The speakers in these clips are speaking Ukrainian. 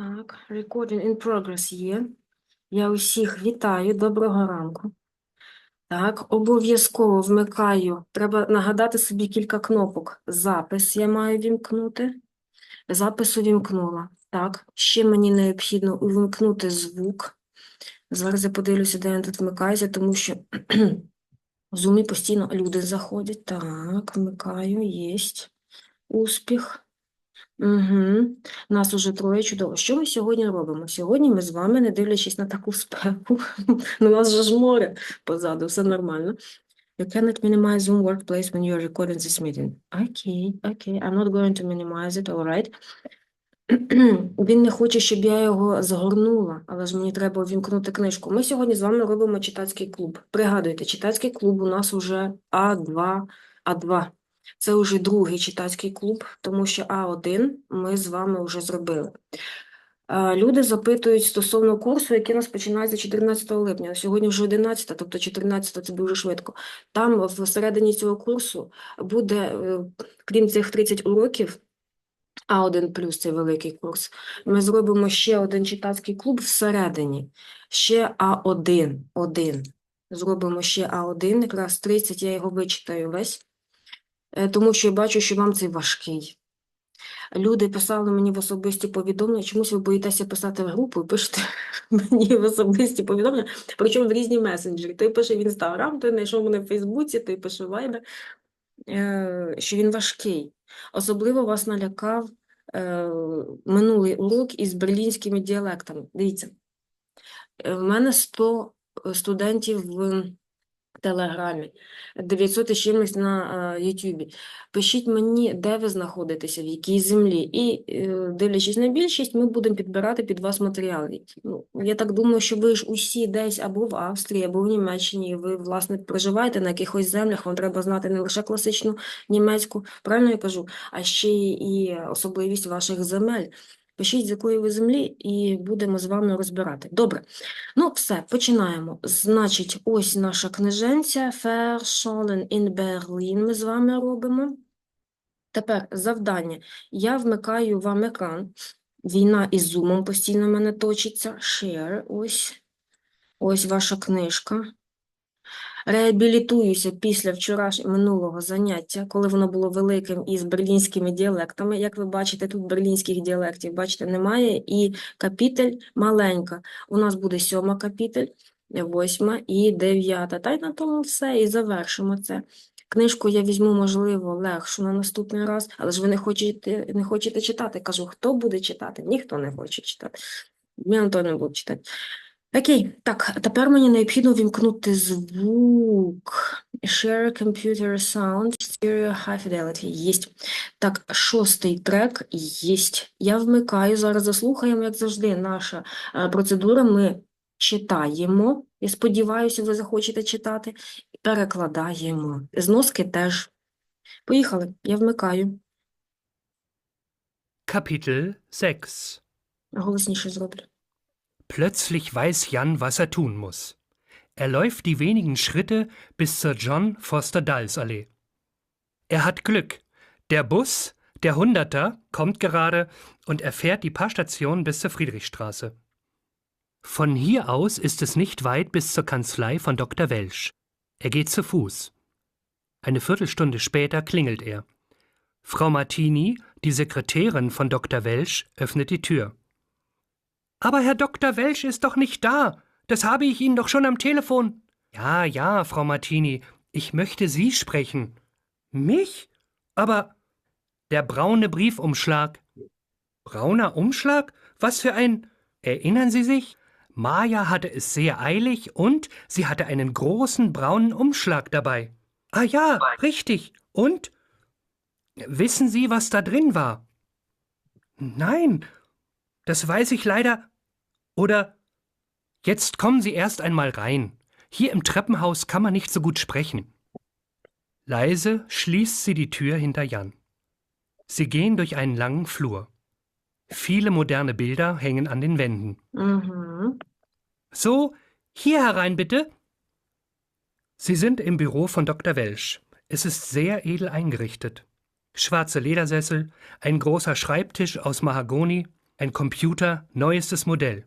Так, recording in progress є. Я усіх вітаю, доброго ранку. Так, обов'язково вмикаю. Треба нагадати собі кілька кнопок. Запис я маю вімкнути. Запис увімкнула. Так, ще мені необхідно увімкнути звук. Зараз я подивлюся, де він тут вмикається, тому що в зумі постійно люди заходять. Так, вмикаю, єсть. Успіх. Угу. Нас уже троє чудово. Що ми сьогодні робимо? Сьогодні ми з вами, не дивлячись на таку спеку, у нас же ж море позаду, все нормально. You cannot minimize Zoom workplace when you are recording this meeting. Okay, okay, I'm not going to minimize it, all right. Він не хоче, щоб я його згорнула, але ж мені треба увімкнути книжку. Ми сьогодні з вами робимо читацький клуб. Пригадуйте, читацький клуб у нас уже А2, А2. Це вже другий читацький клуб, тому що А1 ми з вами вже зробили. Е, Люди запитують стосовно курсу, який нас починається 14 липня. Сьогодні вже 11, тобто 14 це дуже швидко. Там всередині цього курсу буде, е, крім цих 30 уроків, А1 плюс цей великий курс, ми зробимо ще один читацький клуб всередині, ще А1, один. Зробимо ще А1, якраз 30, я його вичитаю весь. Е, тому що я бачу, що вам це важкий. Люди писали мені в особисті повідомлення, чомусь ви боїтеся писати в групу, і пишете мені в особисті повідомлення, причому в різні месенджери. Той пише в Інстаграм, той знайшов мене в Фейсбуці, той пише в Вайбер, е, що він важкий. Особливо вас налякав е, минулий урок із берлінськими діалектами. Дивіться, в мене 100 студентів в Телеграмі, 900 і чимось на е, Ютубі. Пишіть мені, де ви знаходитеся, в якій землі. І, е, дивлячись на більшість, ми будемо підбирати під вас матеріали. Ну, я так думаю, що ви ж усі десь або в Австрії, або в Німеччині, ви, власне, проживаєте на якихось землях, вам треба знати не лише класичну німецьку, правильно я кажу, а ще і особливість ваших земель. Пишіть, з якої ви землі, і будемо з вами розбирати. Добре. Ну, все, починаємо. Значить, ось наша книженця Verschollen in Berlin ми з вами робимо. Тепер завдання. Я вмикаю вам екран. Війна із зумом постійно в мене точиться. Share, ось. Ось ваша книжка. Реабілітуюся після вчорашнього минулого заняття, коли воно було великим із берлінськими діалектами. Як ви бачите, тут берлінських діалектів, бачите, немає. І капітель маленька. У нас буде сьома капітель, восьма і дев'ята. Та й на тому все, і завершимо це. Книжку я візьму, можливо, легшу на наступний раз, але ж ви не хочете, не хочете читати. Кажу, хто буде читати? Ніхто не хоче читати. Я то не буду читати. Окей, так, тепер мені необхідно вімкнути звук. Share computer sound, stereo high fidelity. Єсть. Так, шостий трек єсть. Я вмикаю, зараз заслухаємо, як завжди, наша е, процедура. Ми читаємо. Я сподіваюся, ви захочете читати. Перекладаємо. Зноски теж. Поїхали, я вмикаю. Kapitel 6 Голосніше зроблю. Plötzlich weiß Jan, was er tun muss. Er läuft die wenigen Schritte bis zur John Foster Dulles Allee. Er hat Glück. Der Bus, der Hunderter, kommt gerade und er fährt die paar Stationen bis zur Friedrichstraße. Von hier aus ist es nicht weit bis zur Kanzlei von Dr. Welsch. Er geht zu Fuß. Eine Viertelstunde später klingelt er. Frau Martini, die Sekretärin von Dr. Welsch, öffnet die Tür. Aber Herr Dr. Welsch ist doch nicht da. Das habe ich Ihnen doch schon am Telefon. Ja, ja, Frau Martini, ich möchte Sie sprechen. Mich? Aber der braune Briefumschlag. Brauner Umschlag? Was für ein. Erinnern Sie sich? Maja hatte es sehr eilig und sie hatte einen großen braunen Umschlag dabei. Ah ja, richtig. Und? Wissen Sie, was da drin war? Nein, das weiß ich leider. Oder Jetzt kommen Sie erst einmal rein. Hier im Treppenhaus kann man nicht so gut sprechen. Leise schließt sie die Tür hinter Jan. Sie gehen durch einen langen Flur. Viele moderne Bilder hängen an den Wänden. Mhm. So, hier herein bitte. Sie sind im Büro von Dr. Welsch. Es ist sehr edel eingerichtet. Schwarze Ledersessel, ein großer Schreibtisch aus Mahagoni, ein Computer, neuestes Modell.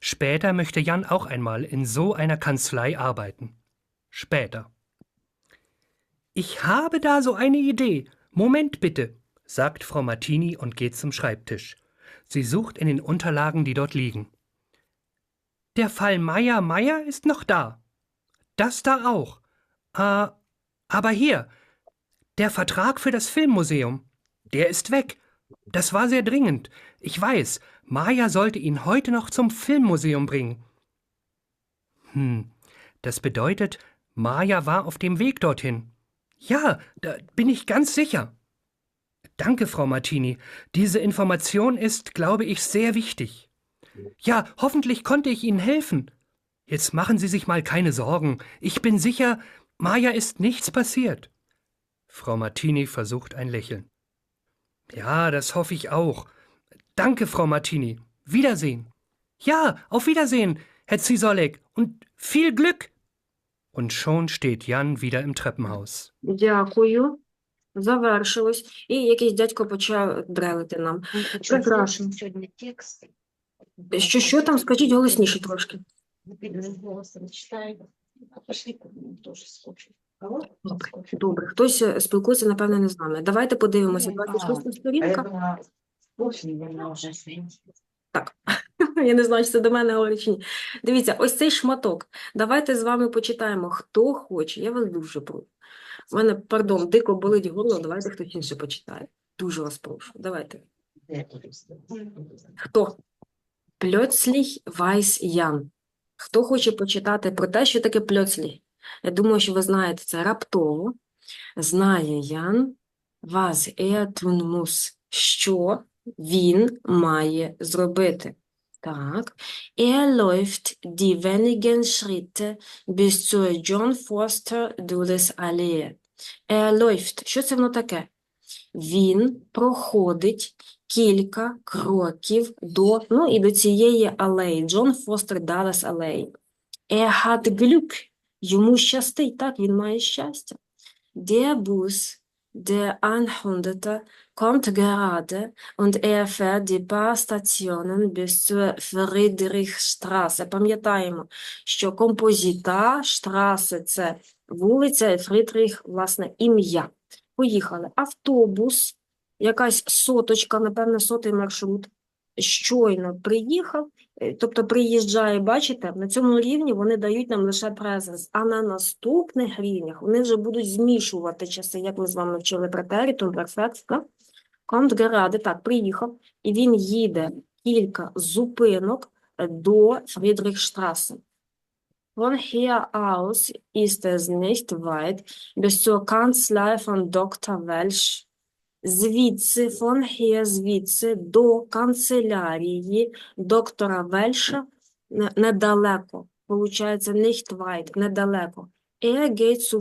Später möchte Jan auch einmal in so einer Kanzlei arbeiten. Später. Ich habe da so eine Idee. Moment bitte, sagt Frau Martini und geht zum Schreibtisch. Sie sucht in den Unterlagen, die dort liegen. Der Fall Meier Meier ist noch da. Das da auch. Äh, aber hier, der Vertrag für das Filmmuseum, der ist weg. Das war sehr dringend. Ich weiß, Maja sollte ihn heute noch zum Filmmuseum bringen. Hm, das bedeutet, Maja war auf dem Weg dorthin. Ja, da bin ich ganz sicher. Danke, Frau Martini. Diese Information ist, glaube ich, sehr wichtig. Ja, hoffentlich konnte ich Ihnen helfen. Jetzt machen Sie sich mal keine Sorgen. Ich bin sicher, Maja ist nichts passiert. Frau Martini versucht ein Lächeln. Ja, das hoffe ich auch. Danke, Frau Martini. Wiedersehen. Ja, auf Wiedersehen, Herr Zisolek, und viel Glück. Und schon steht Jan wieder im Treppenhaus. Дякую. Завершилось. І якийсь дядько почав дрелити нам. Прекрасно. Сьогодні текст. Що, що там? Скажіть голосніше трошки. З голосом читаю. А пошли теж скучно. Добре. Добре. Хтось е, спілкується, напевне, не з нами. Давайте подивимося. Ні, 26 сторінка. Вже Я не знаю, чи це до мене говорить чи ні. Дивіться, ось цей шматок. Давайте з вами почитаємо, хто хоче. Я вас дуже прошу. У мене, пардон, дико болить горло, давайте хтось інше почитає. Дуже вас прошу. Давайте. Хто? Plötzlich weiß Jan. Хто хоче почитати про те, що таке plötzlich? Я думаю, що ви знаєте це раптово. Знає Ян, er muss. Що він має зробити. Так. Er läuft die wenigen Schritte bis zur John Foster Dulles Allee. Er läuft. Що це воно таке? Він проходить кілька кроків до, ну і до цієї алеї, Джон Фостер Даллас алеї. Er hat Glück. Йому щастить, так, він має щастя. Der Bus, der Anhunderte, kommt gerade und er fährt die paar Stationen bis zur Friedrichstraße. Пам'ятаємо, що композита, штрасе – це вулиця, і Фридріх, власне, ім'я. Поїхали. Автобус, якась соточка, напевно, сотий маршрут, щойно приїхав, тобто приїжджає, бачите, на цьому рівні вони дають нам лише презенс, а на наступних рівнях вони вже будуть змішувати часи, як ми з вами вчили претеритум, перфект? Kommt так, приїхав, і він їде кілька зупинок е, до Фрідрихштрасе. Von hier aus ist es nicht weit bis zur Kanzlei von Dr. Welsch. Звідси, hier, звідси, до канцелярії доктора Вельша недалеко. Получається, weit, недалеко. Er geht zu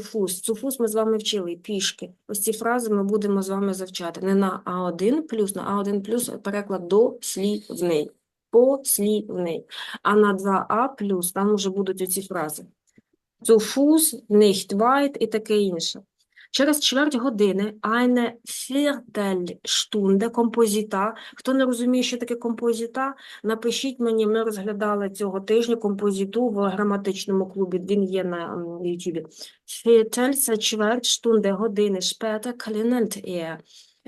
ми з вами вчили пішки. Ось ці фрази ми будемо з вами завчати. Не на А1 плюс, на А1 плюс переклад до слівний. Послівний. А на 2А плюс там вже будуть оці фрази. Zu weit і таке інше. Через чверть години eine Viertelstunde композита. Хто не розуміє, що таке композита, напишіть мені, ми розглядали цього тижня композиту в граматичному клубі, він є на Ютубі. Viertel – це чверть штунди, години, шпета, клінент er.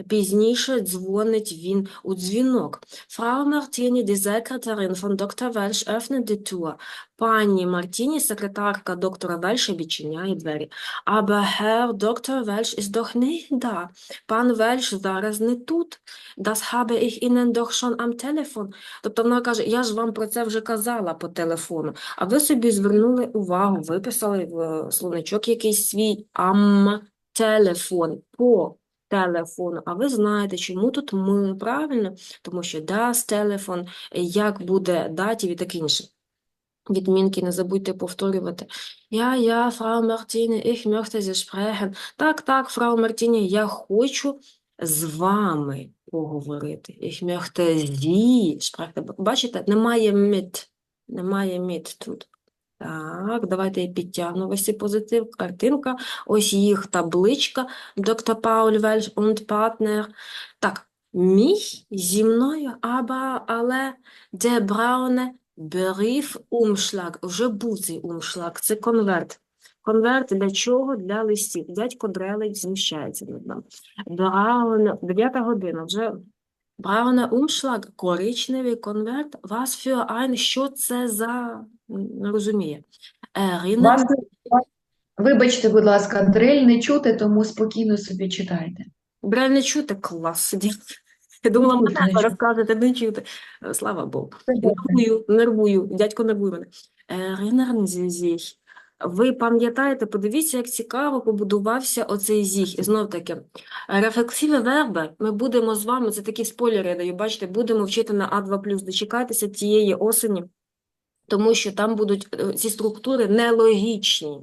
Пізніше дзвонить він у дзвінок. Frau Martini, die Sekretärin von Dr. Welsch, öffnet die. Пані Мартіні, секретарка доктора Вельша, відчиняє двері. Aber Herr Dr. Welsch ist doch. Пан Вельш зараз не тут. Das habe ich Ihnen doch schon am Telefon. Тобто вона каже, я ж вам про це вже казала по телефону. А ви собі звернули увагу, виписали в е, словничок якийсь свій am телефон, по телефону. А ви знаєте, чому тут ми, правильно? Тому що das телефон, як буде датів і таке інше. Відмінки не забудьте повторювати. Ja, ja, Frau Martini, ich möchte Sie sprechen. Так, так, Frau Martini, я хочу з вами поговорити. Ich möchte Sie sprechen. Бачите, немає mit, немає mit тут. Так, давайте я підтягну ось цей позитив. Картинка, ось їх табличка. Dr. Paul Welch und Partner. Так, Міх зі мною, аба, але де брауне беріф умшлаг. Вже був цей умшлаг, це конверт. Конверт для чого? Для листів. Дядько Дрелич зміщається над нами. Браун, 9 година, вже Брауне умшлаг, коричневий конверт. Was für ein, що це за, не розуміє. Erinnern вибачте, будь ласка, дрель не чути, тому спокійно собі читайте. Брель не чути, клас. Я думала, мене не чути. розказувати, не чути. Е, Слава Богу. Нервую, нервую, дядько нервує мене. Erinnern Sie sich. Ви пам'ятаєте, подивіться, як цікаво побудувався оцей зіг. І знов таки, рефлексивні верби ми будемо з вами, це такі спойлери даю, бачите, будемо вчити на А2+. Дочекайтеся тієї осені, тому що там будуть е, ці структури нелогічні.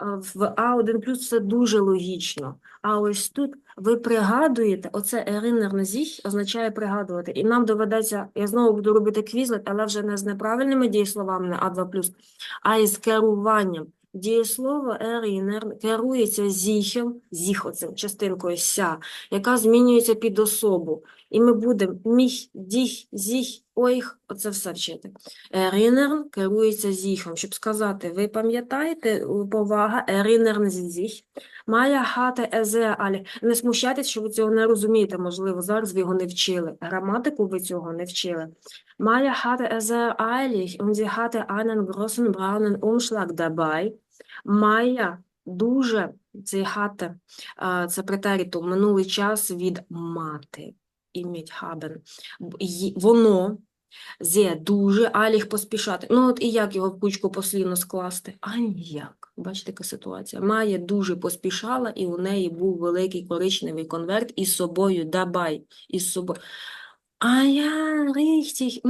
А В А1 це дуже логічно. А ось тут ви пригадуєте, оце erinnern sich означає пригадувати. І нам доведеться, я знову буду робити квізлет, але вже не з неправильними дієсловами на А2+, а із керуванням. Дієслово erinnern керується зіхем, зіх оцим, частинкою ся, яка змінюється під особу. І ми будемо міх, діх, зіх, ойх, оце все вчити. Erinnern керується зіхом, щоб сказати, ви пам'ятаєте, повага, erinnern Sie sich, має хати езе алі. Не смущайтесь, що ви цього не розумієте, можливо, зараз ви його не вчили. Граматику ви цього не вчили. Es sehr eilig und sie hatte einen großen braunen Umschlag dabei. Майя дуже, цей hatte, а, це претерітум, минулий час від мати, іміть haben. Воно, зе, дуже, аліх поспішати. Ну от і як його в кучку послівно скласти? А ніяк. Бачите, яка ситуація. Майя дуже поспішала, і у неї був великий коричневий конверт із собою, дабай, із собою. А я richtig.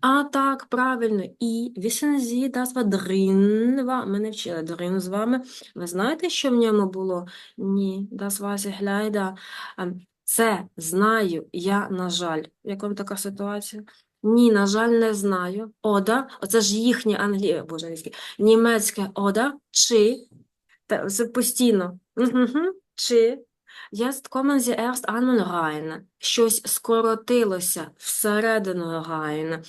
А так, правильно. І war drin war. Ми не вчили drin з вами. Ви знаєте, що в ньому було? Ні, leider. Ем, Це знаю я, на жаль. Як вам така ситуація? Ні, на жаль, не знаю. Ода, оце ж їхнє англі... боже, англійське, німецьке ода, чи, це постійно, чи, Jetzt kommen Sie erst einmal. Щось скоротилося всередину rein.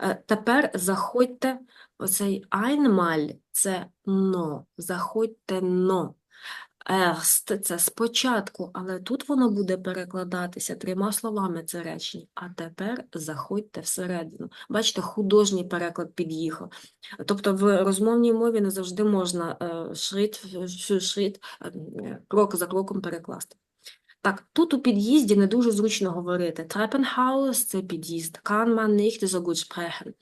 Е, Тепер заходьте, оцей einmal – це но, заходьте но. Erst – це спочатку, але тут воно буде перекладатися трьома словами це речення. А тепер заходьте всередину. Бачите, художній переклад під'їхав. Тобто в розмовній мові не завжди можна е, шрифт, в е, е, крок за кроком перекласти. Так, тут у під'їзді не дуже зручно говорити. Treppenhaus – це під'їзд. Kann man nicht so gut sprechen.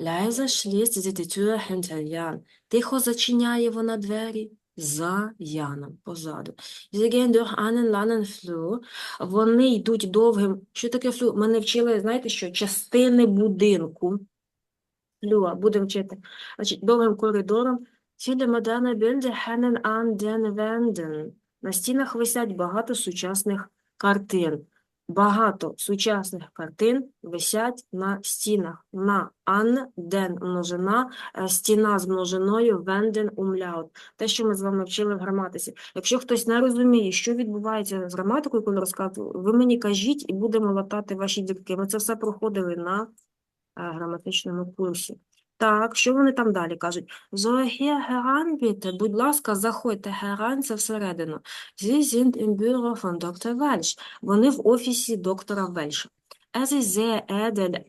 Leise schließt sie die Tür hinter Jan. Тихо зачиняє вона двері за Яном, позаду. Вони йдуть довгим. Що таке флюр? Ми не вчили, знаєте що? Частини будинку. Флюа, будемо вчити. Значить, довгим коридором. На стінах висять багато сучасних картин. Багато сучасних картин висять на стінах. На an, den множина, е, стіна з множиною, wenden, umlaut. Те, що ми з вами вчили в граматиці. Якщо хтось не розуміє, що відбувається з граматикою, коли розказую, ви мені кажіть і будемо латати ваші дірки. Ми це все проходили на е, граматичному курсі. Так, що вони там далі кажуть? Hier heran, будь ласка, заходьте heran, це всередину. Sie sind im Büro von Dr. Вони в офісі доктора Вельша. Es ist sehr edel.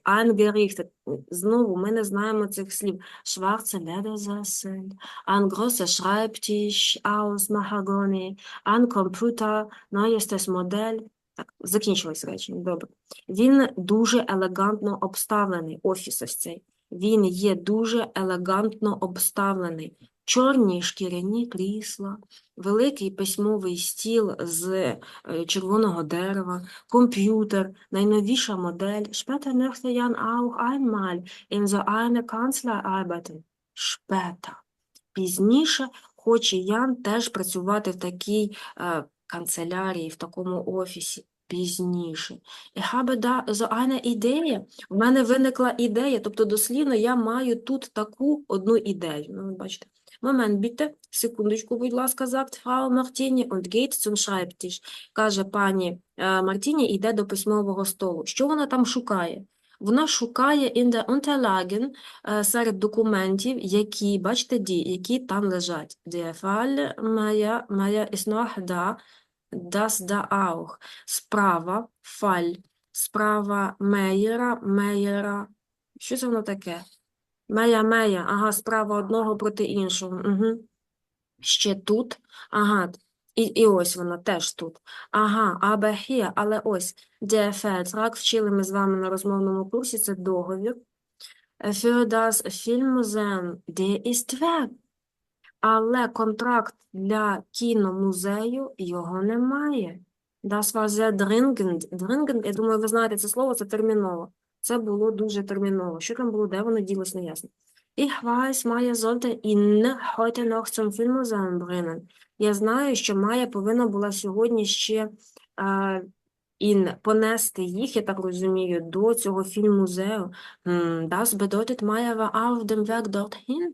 Знову ми не знаємо цих слів. Schwarze Ledersessel, ein großer Schreibtisch aus Mahagoni, ein Computer, neuestes. Так, закінчилось речення, добре. Він дуже елегантно обставлений, офіс ось цей. Він є дуже елегантно обставлений. Чорні шкіряні крісла, великий письмовий стіл з е, червоного дерева, комп'ютер, найновіша модель. Später möchte Jan auch einmal in so einer Kanzlei arbeiten. Später. Пізніше хоче Ян теж працювати в такій е, канцелярії, в такому офісі. Пізніше. Ich habe da so eine Idee. В мене виникла ідея, тобто дослівно я маю тут таку одну ідею. Ну, ви бачите, Moment bitte, секундочку, будь ласка, sagt Frau Martini und geht zum Schreibtisch. Каже пані е, Мартіні, йде до письмового столу. Що вона там шукає? Вона шукає in der Unterlagen е, серед документів, які, бачите, ді, які там лежать. Der Fall Meier, Meier ist noch da, das da auch. Справа, Fall, справа Мейєра, Мейєра. Що це воно таке? Мея, Мея, ага, справа одного проти іншого. Угу. Ще тут, ага, і, і ось вона теж тут. Ага, aber hier, але ось, der Vertrag, вчили ми з вами на розмовному курсі, це договір. Für das Filmmuseum, der ist weg. Але контракт для кіномузею його немає. Das war sehr dringend. Dringend, я думаю, ви знаєте це слово, це терміново. Це було дуже терміново. Що там було, де воно ділось, не ясно. Ich weiß, Maya sollte ihn heute noch zum Filmmuseum bringen. Я знаю, що Майя повинна була сьогодні ще а, ін понести їх, я так розумію, до цього фільммузею. Das bedeutet, Maya war auf dem Weg dorthin.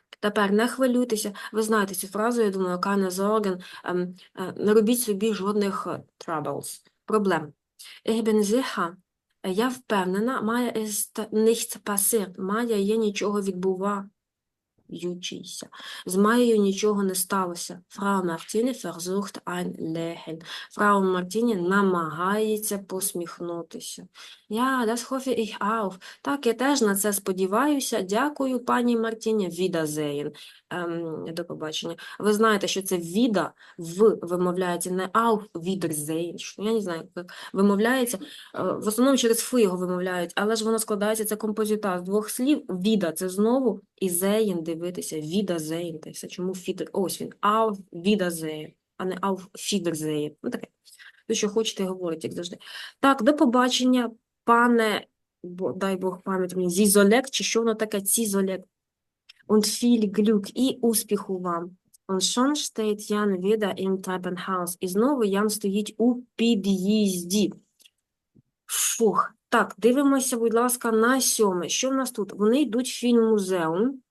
Тепер не хвилюйтеся. Ви знаєте цю фразу, я думаю, keine Зорген, Ем, е, Не робіть собі жодних е, troubles, проблем. Ich Я впевнена, має ist nichts passiert. має є нічого відбуваючися. З Майєю нічого не сталося. Frau Martini versucht ein Lächeln. Фрау Мартіні намагається посміхнутися. Ja, das hoffe ich auch. Так, я теж на це сподіваюся. Дякую, пані Мартіні. Wiedersehen. Ем, до побачення. Ви знаєте, що це віда в вимовляється не auf Wiedersehen. Я не знаю, як вимовляється. Е, В основному через фи його вимовляють, але ж воно складається, це композита з двох слів. Віда це знову і зеєн дивитися. Й все. Чому фідер? Ось він. Auf Wiedersehen, а не auf Wiedersehen. Ну таке. Ви що хочете, говорить, як завжди. Так, до побачення, пане, бо, дай Бог пам'ять мені, Зізолек, чи що воно таке, Цізолек. Und viel Glück і успіху вам. Und schon steht Jan wieder im Treppenhaus. І знову Ян стоїть у під'їзді. Фух. Так, дивимося, будь ласка, на сьоме. Що в нас тут? Вони йдуть в фільм-музеум.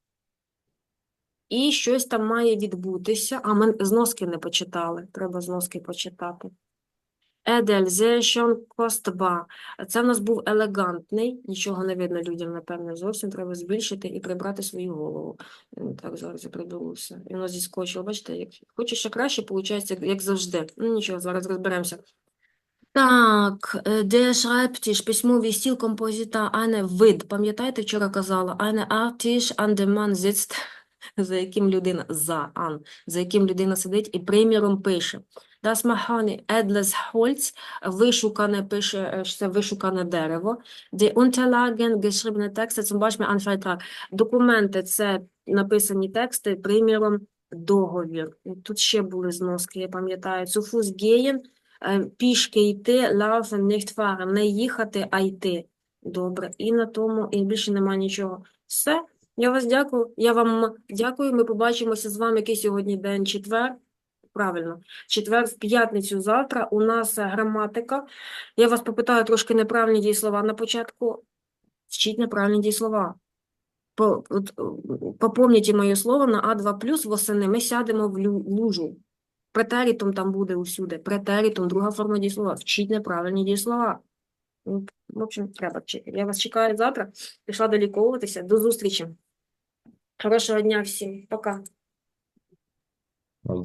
І щось там має відбутися. А ми зноски не почитали. Треба зноски почитати. Едель, sehr schön. Це в нас був елегантний. Нічого не видно людям, напевно, зовсім треба збільшити і прибрати свою голову. Так, зараз я приберу все. І воно зіскочило. Бачите, як хочу ще краще, виходить, як завжди. Ну нічого, зараз розберемося. Так, е, де Schreibtisch, письмовий стіл композита Eine вид. Пам'ятаєте, вчора казала? Eine Art Tisch, an dem man sitzt, за яким людина, за, an, за яким людина сидить і приміром пише. Das Mahoni, edles Holz, вишукане, пише, е, це вишукане дерево. Die Unterlagen, geschriebene Texte, zum Beispiel ein Vertrag. Документи – це написані тексти, приміром договір. Тут ще були зноски, я пам'ятаю. Zu Fuß gehen, пішки йти, laufen, nicht fahren, не їхати, а йти. Добре. І на тому, і більше немає нічого. Все. Я вас дякую. Я вам дякую. Ми побачимося з вами, який сьогодні день, четвер. Правильно. Четвер, в п'ятницю завтра у нас е, граматика. Я вас попитаю трошки неправильні дієслова на початку. Вчіть неправильні дієслова. Е, попомніть моє слово на А2+, восени ми сядемо в лужу. Претерітум там буде усюди. Претерітум, друга форма дієслова. Вчіть неправильні дієслова. Ну, В общем, треба вчити. Я вас чекаю завтра. Пішла доліковуватися. До зустрічі. Хорошого дня всім. Пока.